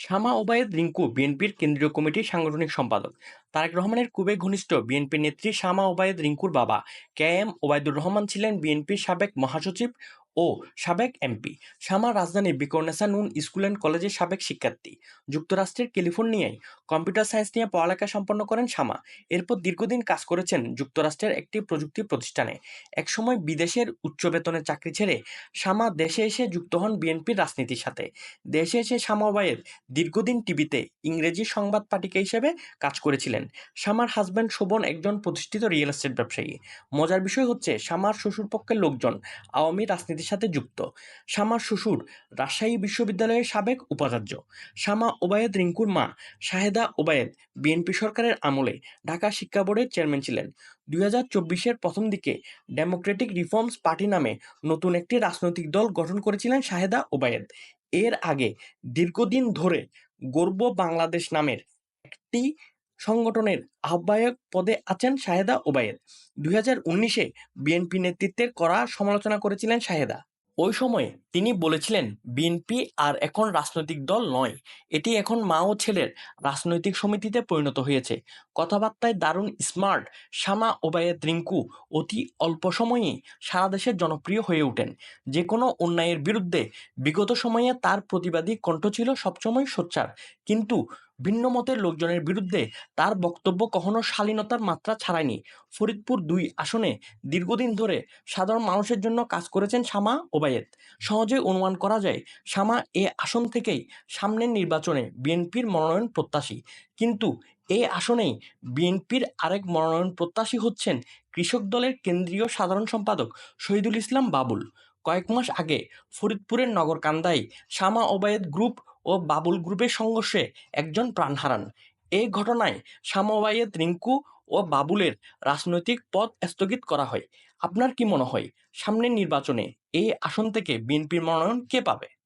শামা ওবায়েদ রিঙ্কু, বিএনপির কেন্দ্রীয় কমিটির সাংগঠনিক সম্পাদক। তারেক রহমানের কুবে ঘনিষ্ঠ বিএনপি নেত্রী শামা ওবায়েদ রিঙ্কুর বাবা। কে এম ওবায়দুর রহমান ছিলেন বিএনপির সাবেক মহাসচিব ও সাবেক এমপি। শামা রাজধানীর বিকর্নেসা নুন স্কুল অ্যান্ড কলেজের সাবেক শিক্ষার্থী। যুক্তরাষ্ট্রের ক্যালিফোর্নিয়ায় কম্পিউটার সায়েন্স নিয়ে পড়ালেখা সম্পন্ন করেন শামা এরপর দীর্ঘদিন কাজ করেছেন যুক্তরাষ্ট্রের একটি প্রযুক্তি প্রতিষ্ঠানে। একসময় বিদেশের উচ্চ বেতনের চাকরি ছেড়ে শামা দেশে এসে যুক্ত হন বিএনপির রাজনীতির সাথে। দেশে এসে শামা ওবায়েদ দীর্ঘদিন টিভিতে ইংরেজি সংবাদ পাঠিকা হিসেবে কাজ করেছিলেন। শামার হাজব্যান্ড শোভন একজন প্রতিষ্ঠিত রিয়েল এস্টেট ব্যবসায়ী। মজার বিষয় হচ্ছে শামার শ্বশুরপক্ষের লোকজন আওয়ামী রাজনীতির সাথে যুক্ত। শামার শ্বশুর, রাজশাহী বিশ্ববিদ্যালয়ের সাবেক উপাচার্য। শামা ওবায়েদ রিঙ্কুর মা, শাহেদা ওবায়েদ, বিএনপি সরকারের আমলে ঢাকা শিক্ষা বোর্ডের চেয়ারম্যান ছিলেন। দুই হাজার চব্বিশের প্রথম দিকে ডেমোক্রেটিক রিফর্মস পার্টি নামে নতুন একটি রাজনৈতিক দল গঠন করেছিলেন শাহেদা ওবায়েদ। এর আগে দীর্ঘদিন ধরে গর্ব বাংলাদেশ নামের একটি সংগঠনের আহ্বায়ক পদে আছেন শাহেদা ওবায়েদ। দুই হাজার উনিশে বিএনপি নেতৃত্বের করা সমালোচনা করেছিলেন শাহেদা। ওই সময়ে তিনি বলেছিলেন, বিএনপি আর এখন রাজনৈতিক দল নয়, এটি এখন মা ও ছেলের রাজনৈতিক সমিতিতে পরিণত হয়েছে। কথাবার্তায় দারুণ স্মার্ট শামা ওবায়েদ রিঙ্কু অতি অল্প সময়েই সারা দেশের জনপ্রিয় হয়ে ওঠেন। যে কোনো অন্যায়ের বিরুদ্ধে বিগত সময়ে তার প্রতিবাদী কণ্ঠ ছিল সবসময় সোচ্চার। কিন্তু ভিন্ন মতের লোকজনের বিরুদ্ধে তার বক্তব্য কখনো শালীনতার মাত্রা ছাড়ায়নি। ফরিদপুর দুই আসনে দীর্ঘদিন ধরে সাধারণ মানুষের জন্য কাজ করেছেন শামা ওবায়েদ। সহজে অনুমান করা যায়, শামা এ আসন থেকেই সামনের নির্বাচনে বিএনপির মনোনয়ন প্রত্যাশী। কিন্তু এই আসনেই বিএনপির আরেক মনোনয়ন প্রত্যাশী হচ্ছেন কৃষক দলের কেন্দ্রীয় সাধারণ সম্পাদক শহীদুল ইসলাম বাবুল। কয়েক মাস আগে ফরিদপুরের নগরকান্দায় শামা ওবায়েদ গ্রুপ ও বাবুল গ্রুপের সংঘর্ষে একজন প্রাণ হারান। এই ঘটনায় সামবাইয়ে রিঙ্কু ও বাবুলের রাজনৈতিক পথ স্থগিত করা হয়। আপনার কি মনে হয়, সামনের নির্বাচনে এই আসন থেকে বিএনপির মনোনয়ন কে পাবে?